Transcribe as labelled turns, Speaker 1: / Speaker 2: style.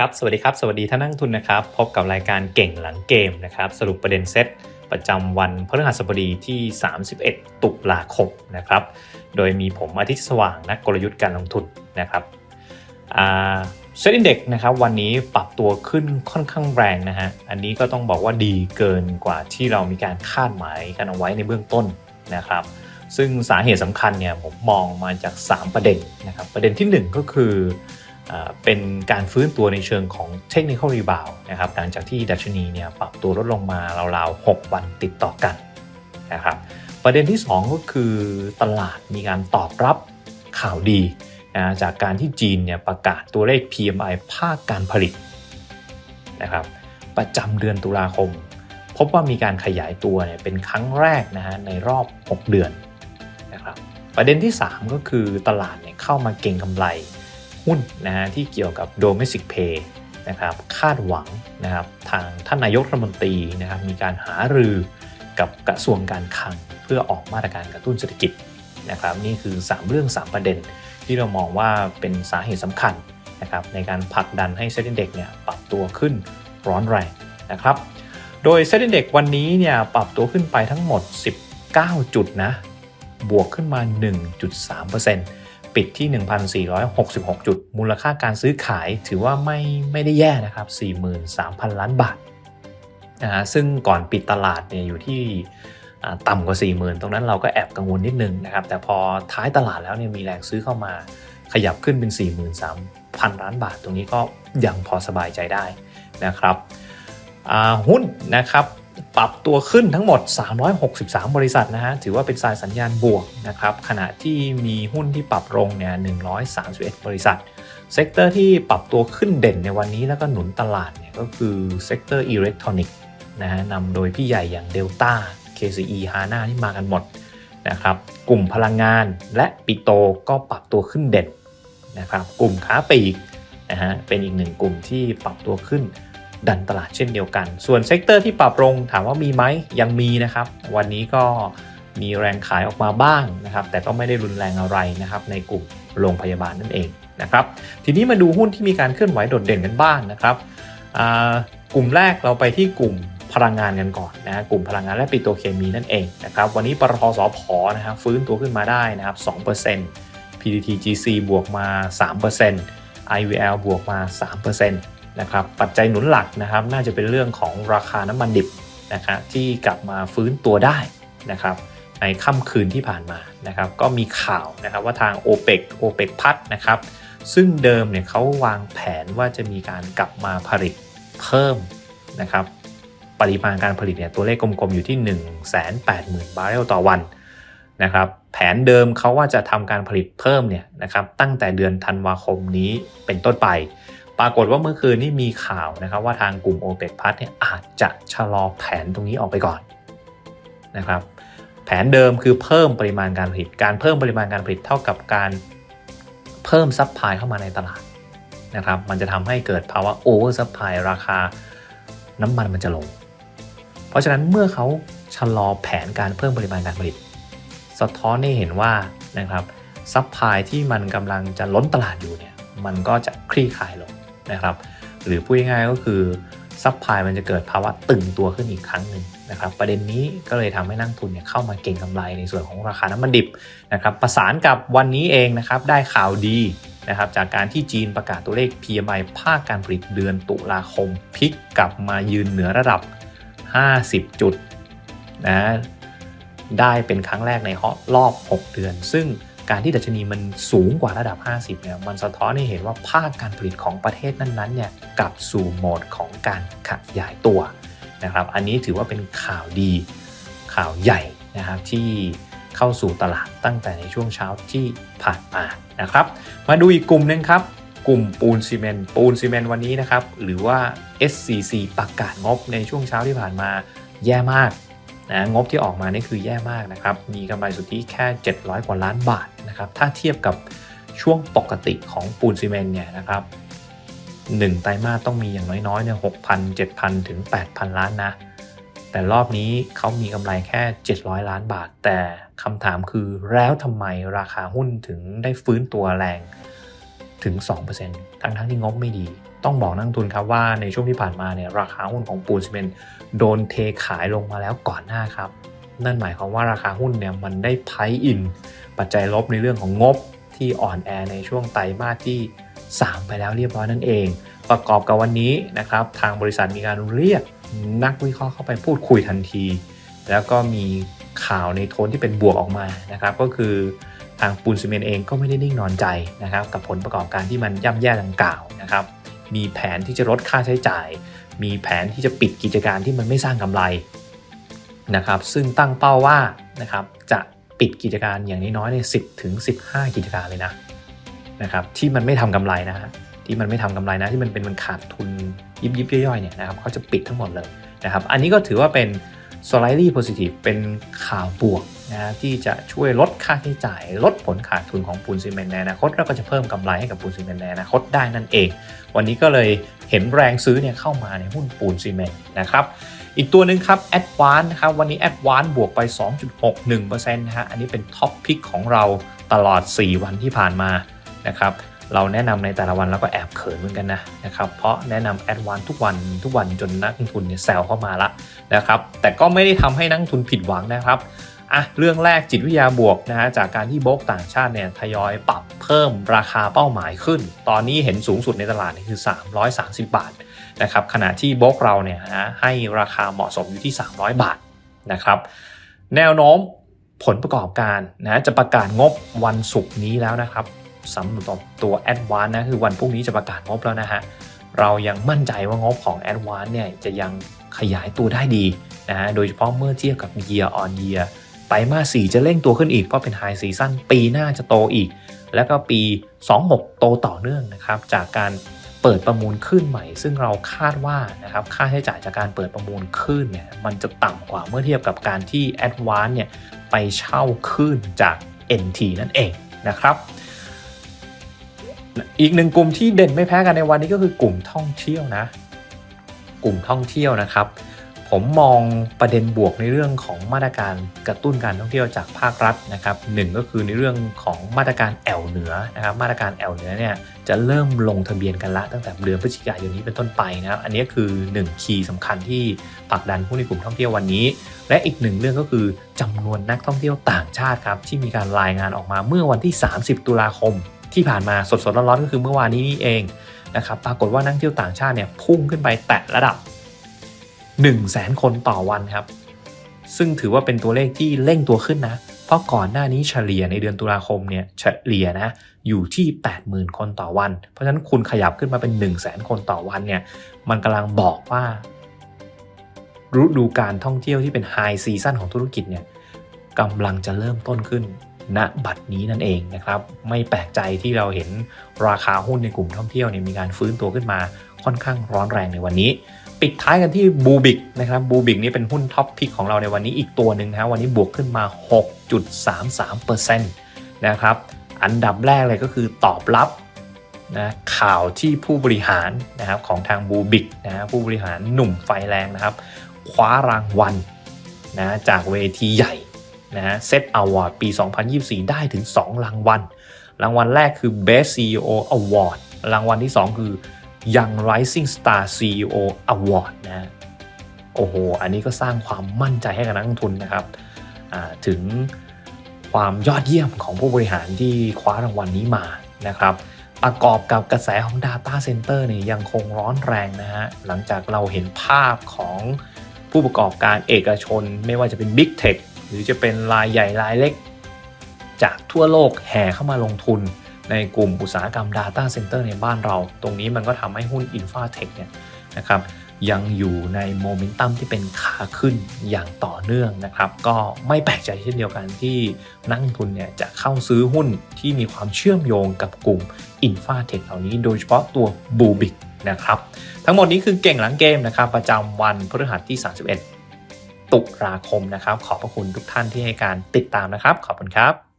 Speaker 1: ครับสวัสดีครับ สวัสดีท่านนักลงทุนนะครับ พบกับรายการเก่งหลังเกมนะครับ สรุปประเด็นเซตประจำวันพฤหัสบดีที่ 31 ตุลาคมนะครับ โดยมีผมอาทิตย์สว่างนักกลยุทธ์การลงทุนนะครับเซ็ตอินเด็กนะครับวันนี้ปรับตัวขึ้นค่อนข้างแรงนะฮะ อันนี้ก็ต้องบอกว่าดีเกินกว่าที่เรามีการคาดหมายกันเอาไว้ในเบื้องต้นนะครับ ซึ่งสาเหตุสำคัญเนี่ยผมมองมาจาก 3 ประเด็นนะครับ ประเด็นทีหนึ่1 ก็คือ เป็นการฟื้นตัวในเชิงของเทคนิคอลรีบาวนะครับหลังจากที่ดัชนีเนี่ยปรับตัวลดลงมาราวๆ 6 วันติดต่อกันนะครับประเด็นที่ 2 ก็คือตลาดมีการตอบรับข่าวดีนะจากการที่จีนเนี่ยประกาศตัวเลข PMI ภาคการผลิตนะครับประจำเดือนตุลาคม พบว่ามีการขยายตัวเนี่ยเป็นครั้งแรกนะฮะในรอบ 6 เดือนนะครับประเด็นที่ 3 ก็คือตลาดเนี่ยเข้ามาเก็งกำไร หุ้นนะฮะที่เกี่ยวกับ Domestic Pay นะครับคาดหวังนะครับทางท่านนายกรัฐมนตรีนะครับมีการหารือกับกระทรวงการคลัง เพื่อออกมาตรการกระตุ้นเศรษฐกิจนะครับนี่คือ 3 เรื่อง 3 ประเด็น ที่เรามองว่าเป็นสาเหตุสำคัญนะครับในการผลักดันให้เซ็นดี x เนี่ยปรับตัวขึ้นร้อนแรงนะครับโดยเซ็นดี x วันนี้เนี่ยปรับตัวขึ้นไปทั้งหมด 19 จุดนะบวกขึ้นมา 1.3% ปิดที่ 1,466 จุด มูลค่าการซื้อขายถือว่าไม่ไม่ได้แย่นะครับ 43,000 ล้านบาทนะฮะซึ่งก่อนปิดตลาดเนี่ยอยู่ที่ต่ำกว่า 40,000 ตรงนั้นเราก็แอบกังวลนิดนึงนะครับ แต่พอท้ายตลาดแล้วเนี่ยมีแรงซื้อเข้ามาขยับขึ้นเป็น 43,000 ล้านบาท ตรงนี้ก็ยังพอสบายใจได้นะครับหุ้นนะครับ ปรับตัวขึ้นทั้งหมด 363 บริษัทนะฮะ ถือว่าเป็นสายสัญญาณบวกนะครับ ขณะที่มีหุ้นที่ปรับลงเนี่ย 131 บริษัท เซกเตอร์ที่ปรับตัวขึ้นเด่นในวันนี้แล้วก็หนุนตลาดเนี่ยก็คือเซกเตอร์อิเล็กทรอนิกส์นะฮะนำโดยพี่ใหญ่อย่าง Delta KCE HANA ที่มากันหมดนะครับ กลุ่มพลังงานและปิโตก็ปรับตัวขึ้นเด่นนะครับ กลุ่มค้าปลีกนะฮะ เป็นอีกหนึ่งกลุ่มที่ปรับตัวขึ้น ดันตลาดเช่นเดียวกัน ส่วนเซกเตอร์ที่ปรับลงถามว่ามีไหมยังมีนะครับ วันนี้ก็มีแรงขายออกมาบ้างนะครับ แต่ก็ไม่ได้รุนแรงอะไรนะครับในกลุ่มโรงพยาบาลนั่นเองนะครับ ทีนี้มาดูหุ้นที่มีการเคลื่อนไหวโดดเด่นกันบ้างนะครับกลุ่มแรกเราไปที่กลุ่มพลังงานกันก่อนนะกลุ่มพลังงานและปิโตรเคมีนั่นเองนะครับ วันนี้ปตทสพนะครับฟื้นตัวขึ้นมาได้นะครับ 2% PTTGC บวกมา 3% IVL บวกมา 3%นะครับปัจจัยหนุนหลักนะครับน่าจะเป็นเรื่องของราคาน้ำมันดิบนะครับที่กลับมาฟื้นตัวได้นะครับในค่ำคืนที่ผ่านมานะครับก็มีข่าวนะครับว่าทาง o p e ป o p e ปพัดนะครับซึ่งเดิมเนี่ยเขาวางแผนว่าจะมีการกลับมาผลิตเพิ่มนะครับปริมาณการผลิตเนี่ยตัวเลขกลมๆอยู่ที่ 1 8 0 0 0 0 บาร์เรลต่อวันนะครับแผนเดิมเขาว่าจะทำการผลิตเพิ่มเนี่ยนะครับตั้งแต่เดือนธันวาคมนี้เป็นต้นไป ปรากฏว่าเมื่อคืนนี้มีข่าวนะครับว่าทางกลุ่ม o p e ป Plus เนี่ยอาจจะชะลอแผนตรงนี้ออกไปก่อนนะครับแผนเดิมคือเพิ่มปริมาณการผลิต การเพิ่มปริมาณการผลิตเท่ากับการเพิ่มซัพพลายเข้ามาในตลาดนะครับมันจะทำให้เกิดภาวะโอเวอร์ซัพพลายราคาน้ำมันมันจะลง เพราะฉะนั้นเมื่อเขาชะลอแผนการเพิ่มปริมาณการผลิต สะท้อนให้เห็นว่านะครับซัพพลายที่มันกำลังจะล้นตลาดอยู่เนี่ยมันก็จะคลี่คลายลง นะครับหรือพูดง่ายๆก็คือซัพพลายมันจะเกิดภาวะตึงตัวขึ้นอีกครั้งหนึ่งนะครับประเด็นนี้ก็เลยทำให้นักทุนเนี่ยเข้ามาเก็งกำไรในส่วนของราคาน้ำมันดิบนะครับประสานกับวันนี้เองนะครับได้ข่าวดีนะครับจากการที่จีนประกาศตัวเลข PMI ภาคการผลิตเดือนตุลาคมพลิกกลับมายืนเหนือระดับ 50 จุดนะได้เป็นครั้งแรกในรอบ 6 เดือน ซึ่ง การที่ดัชนีมันสูงกว่าระดับ 50เนี่ยมันสะท้อนให้เห็นว่าภาคการผลิตของประเทศนั้นๆเนี่ยกลับสู่โหมดของการขยายตัวนะครับ อันนี้ถือว่าเป็นข่าวดีข่าวใหญ่นะครับที่เข้าสู่ตลาดตั้งแต่ในช่วงเช้าที่ผ่านมานะครับ มาดูอีกกลุ่มนึงครับกลุ่มปูนซีเมนต์ปูนซีเมนต์วันนี้นะครับ หรือว่า SCC ประกาศงบในช่วงเช้าที่ผ่านมาแย่มาก นะงบที่ออกมานี่คือแย่มากนะครับ มีกำไรสุทธิแค่ 700 กว่าล้านบาทนะครับ ถ้าเทียบกับช่วงปกติของปูนซีเมนต์เนี่ยนะครับหนึ่งไตรมาสต้องมีอย่างน้อยๆเนี่ยหกพันเจ็ดพันถึงแปดพันล้านนะ แต่รอบนี้เขามีกำไรแค่ 700 ล้านบาท แต่คำถามคือแล้วทำไมราคาหุ้นถึงได้ฟื้นตัวแรงถึง 2%ทั้งทั้งที่งบไม่ดี ต้องบอกนักทุนครับว่าในช่วงที่ผ่านมาเนี่ยราคาหุ้นของปูนซีเมนต์โดนเทขายลงมาแล้วก่อนหน้าครับ นั่นหมายความว่าราคาหุ้นเนี่ยมันได้ไพอิน ปัจจัยลบในเรื่องของงบที่อ่อนแอในช่วงไตรมาสที่ 3 ไปแล้วเรียบร้อยนั่นเอง ประกอบกับวันนี้นะครับทางบริษัทมีการเรียกนักวิเคราะห์เข้าไปพูดคุยทันที แล้วก็มีข่าวในโทนที่เป็นบวกออกมานะครับก็คือทางปูนซีเมนต์เองก็ไม่ได้นิ่งนอนใจนะครับกับผลประกอบการที่มันย่ำแย่ดังกล่าวนะครับ มีแผนที่จะลดค่าใช้จ่าย มีแผนที่จะปิดกิจการที่มันไม่สร้างกำไรนะครับซึ่งตั้งเป้าว่านะครับจะปิดกิจการอย่างน้อยๆใน 10ถึง15 กิจการเลยนะนะครับที่มันไม่ทำกำไรนะฮะที่มันไม่ทำกำไรนะที่มันเป็นมันขาดทุนยิบยิบย่อยๆเนี่ยนะครับเขาจะปิดทั้งหมดเลยนะครับอันนี้ก็ถือว่าเป็น slightly positive เป็นข่าวบวก นะที่จะช่วยลดค่าใช้จ่าย ลดผลขาดทุนของปูนซีเมนต์ในอนาคตแล้วก็จะเพิ่มกำไรให้กับปูนซีเมนต์ในอนาคตได้นั่นเอง วันนี้ก็เลยเห็นแรงซื้อเนี่ยเข้ามาในหุ้นปูนซีเมนต์นะครับอีกตัวหนึ่งครับ a d v a n c e นะครับวันนี้ a d v a n c e บวกไป 2.61%นะฮะอันนี้เป็นท็อปพิกของเราตลอด 4 วันที่ผ่านมานะครับเราแนะนำในแต่ละวันแล้วก็แอบเขินเหมือนกันนะนะครับ เพราะแนะนำ a d v a n c e ทุกวันทุกวันจนนักลงทุนเนี่ยแซวเข้ามาละนะครับ แต่ก็ไม่ได้ทำให้นักลงทุนผิดหวังนะครับ อะเรื่องแรกจิตวิทยาบวกนะฮะจากการที่โบรกต่างชาติเนี่ยทยอยปรับเพิ่มราคาเป้าหมายขึ้น ตอนนี้เห็นสูงสุดในตลาดนี่คือ 330 บาทนะครับขณะที่บล็อกเราเนี่ยนะให้ราคาเหมาะสมอยู่ที่ 300 บาทนะครับแนวโน้มผลประกอบการนะจะประกาศงบวันศุกร์นี้แล้วนะครับสำหรับตัว a d v a n c e นะคือวันพรุ่งนี้จะประกาศงบแล้วนะฮะเรายังมั่นใจว่างบของ a d v a n c e เนี่ยจะยังขยายตัวได้ดีนะฮะโดยเฉพาะเมื่อเทียบกับ year on year ไตรมาส 4 จะเร่งตัวขึ้นอีก เพราะเป็น high season ปีหน้าจะโตอีก แล้วก็ปี 26 โตต่อเนื่องนะครับ จากการเปิดประมูลขึ้นใหม่ ซึ่งเราคาดว่านะครับค่าใช้จ่ายจากการเปิดประมูลขึ้นเนี่ยมันจะต่ำกว่าเมื่อเทียบกับการที่ a d v a n c e เนี่ยไปเช่าขึ้นจาก NT นั่นเองนะครับ อีกหนึ่งกลุ่มที่เด่นไม่แพ้กันในวันนี้ก็คือกลุ่มท่องเที่ยวนะ กลุ่มท่องเที่ยวนะครับ ผมมองประเด็นบวกในเรื่องของมาตรการกระตุ้นการท่องเที่ยวจากภาครัฐนะครับหนึ่งก็คือในเรื่องของมาตรการแอลเหนือนะครับมาตรการแอลเหนือเนี่ยจะเริ่มลงทะเบียนกันละตั้งแต่เดือนพฤศจิกายนนี้เป็นต้นไปนะครับอันนี้คือ 1 คีย์สำคัญที่ผลักดันผู้ในกลุ่มท่องเที่ยววันนี้ และอีกหนึ่งเรื่องก็คือจำนวนนักท่องเที่ยวต่างชาติครับที่มีการรายงานออกมาเมื่อวันที่ 30 ตุลาคม ที่ผ่านมาสดๆร้อนๆก็คือเมื่อวานนี้นี่เองนะครับปรากฏว่านักท่องเที่ยวต่างชาติเนี่ยพุ่งขึ้นไปแตะระดับ 1 0 0 0 0แสนคนต่อวันครับ ซึ่งถือว่าเป็นตัวเลขที่เร่งตัวขึ้นนะ เพราะก่อนหน้านี้เฉลี่ยในเดือนตุลาคมเนี่ยเฉลี่ยนะอยู่ที่ 80,000 คนต่อวัน เพราะฉะนั้นคุณขยับขึ้นมาเป็น 1 0 0 0 0แสนคนต่อวันเนี่ยมันกำลังบอกว่าฤดูการท่องเที่ยวที่เป็นไฮซีซั่นของธุรกิจเนี่ยกำลังจะเริ่มต้นขึ้นณบัดนี้นั่นเองนะครับ ไม่แปลกใจที่เราเห็นราคาหุ้นในกลุ่มท่องเที่ยวเนี่ยมีการฟื้นตัวขึ้นมา ค่อนข้างร้อนแรงในวันนี้ ปิดท้ายกันที่บูบิกนะครับบูบิกนี่เป็นหุ้นท็อปพิกของเราในวันนี้อีกตัวหนึ่งนะวันนี้บวกขึ้นมา 6.33%นะครับอันดับแรกเลยก็คือตอบรับนะข่าวที่ผู้บริหารนะครับของทางบูบิกนะผู้บริหารหนุ่มไฟแรงนะครับ คว้ารางวัลนะจากเวทีใหญ่นะเซตอวอร์ดปี 2024 ได้ถึง 2 รางวัล รางวัลแรกคือ Best CEO Award รางวัลที่ 2 คือ Young Rising Star CEO Award นะโอ้โห อันนี้ก็สร้างความมั่นใจให้กับนักลงทุนนะครับ ถึงความยอดเยี่ยมของผู้บริหารที่คว้ารางวัลนี้มานะครับ ประกอบกับกระแสของ Data Center เนี่ยยังคงร้อนแรงนะฮะ หลังจากเราเห็นภาพของผู้ประกอบการเอกชน ไม่ว่าจะเป็น Big Tech หรือจะเป็นรายใหญ่รายเล็ก จากทั่วโลกแห่เข้ามาลงทุน ในกลุ่มอุตสาหกรรม Data Center ในบ้านเรา ตรงนี้มันก็ทำให้หุ้น InfraTech เนี่ยนะครับยังอยู่ในโมเมนตัมที่เป็นขาขึ้นอย่างต่อเนื่องนะครับ ก็ไม่แปลกใจเช่นเดียวกันที่นักลงทุนเนี่ยจะเข้าซื้อหุ้นที่มีความเชื่อมโยงกับกลุ่ม InfraTech เหล่านี้โดยเฉพาะตัว b u b i c นะครับ ทั้งหมดนี้คือเก่งหลังเกมนะครับ ประจำวันพฤหัสที่ 31 ตุลาคมนะครับ ขอบพระคุณทุกท่านที่ให้การติดตามนะครับ ขอบคุณครับ